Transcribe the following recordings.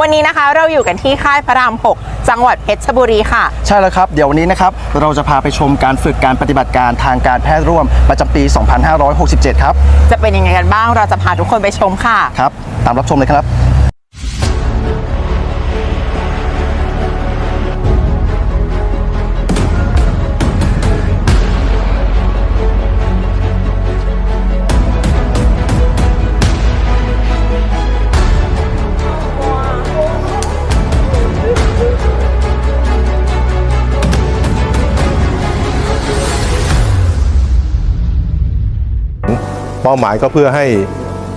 วันนี้นะคะเราอยู่กันที่ค่ายพระราม 6 จังหวัดเพชรบุรีค่ะ ใช่แล้วครับ เดี๋ยววันนี้นะครับเราจะพาไปชมการฝึกการปฏิบัติการทางการแพทย์ร่วมประจำปี 2567 ครับ จะเป็นยังไงกันบ้างเราจะพาทุกคนไปชมค่ะ ครับ ตามรับชมเลยครับ เป้าหมายก็เพื่อให้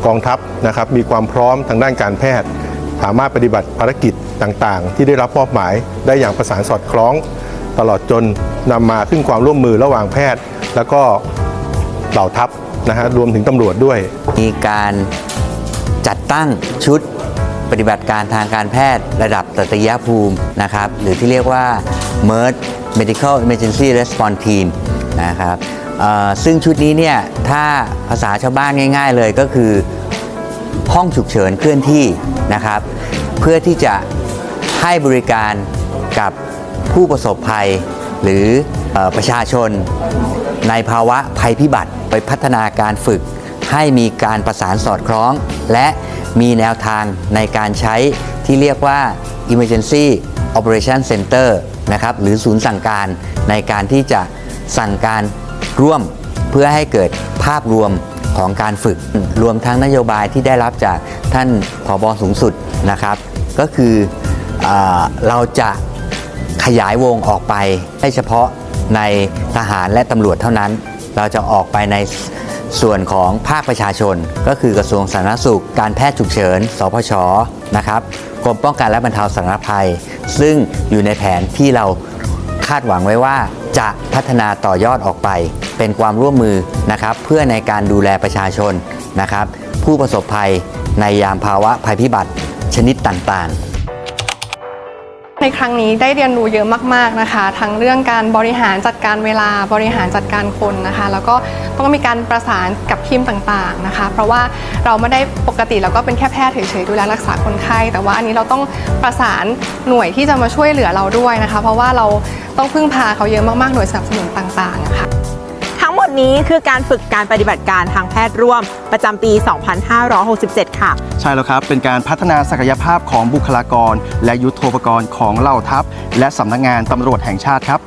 กองทัพนะครับมีความพร้อมทางด้านการแพทย์ สามารถปฏิบัติภารกิจต่างๆ ที่ได้รับมอบหมายได้อย่างประสานสอดคล้อง ตลอดจนนำมาซึ่งความร่วมมือระหว่างแพทย์ แล้วก็เหล่าทัพนะฮะรวมถึงตำรวจด้วย มีการจัดตั้งชุดปฏิบัติการทางการแพทย์ระดับตัตยภูมินะครับหรือที่เรียกว่า MERD Medical Emergency Response Team นะครับ ซึ่งชุดนี้เนี่ยถ้าภาษาชาวบ้านง่าย ๆ เลยก็คือห้องฉุกเฉินเคลื่อนที่นะครับ เพื่อที่จะให้บริการกับผู้ประสบภัย หรืออประชาชน ในภาวะภัยพิบัติไปพัฒนาการฝึก ให้มีการประสานสอดคล้อง และมีแนวทางในการใช้ที่เรียกว่า Emergency Operation Center นะครับหรือศูนย์สั่งการในการที่จะสั่งการ ร่วมเพื่อให้เกิดภาพรวมของการฝึก รวมทั้งนโยบายที่ได้รับจากท่านผบสูงสุดนะครับ ก็คือเออเราจะขยายวงออกไปให้เฉพาะในทหารและตำรวจเท่านั้น เราจะออกไปในส่วนของภาคประชาชน ก็คือกระทรวงสาธารณสุข การแพทย์ฉุกเฉิน สพชนะครับกรมป้องกันและบรรเทาสาธารณภัย ซึ่งอยู่ในแผนที่เรา คาดหวังไว้ว่าจะพัฒนาต่อยอดออกไป เป็นความร่วมมือนะครับเพื่อในการดูแลประชาชนนะครับผู้ประสบภัยในยามภาวะภัยพิบัติชนิดต่างๆ ในครั้งนี้ได้เรียนรู้เยอะมากๆนะคะ ทั้งเรื่องการบริหารจัดการเวลาบริหารจัดการคนนะคะ แล้วก็ต้องมีการประสานกับทีมต่างๆนะคะ เพราะว่าเราไม่ได้ปกติเราก็เป็นแค่แพทย์เฉยๆดูแลรักษาคนไข้ แต่ว่าอันนี้เราต้องประสานหน่วยที่จะมาช่วยเหลือเราด้วยนะคะ เพราะว่าเราต้องพึ่งพาเขาเยอะมากๆหน่วยสนับสนุนต่างๆนะค่ะ นี้คือการฝึกการปฏิบัติการทางแพทย์ร่วมประจำปี 2567 ค่ะ ใช่แล้วครับ เป็นการพัฒนาศักยภาพของบุคลากร และยุทโธปกรณ์ของเหล่าทัพ และสำนักงานตำรวจแห่งชาติครับ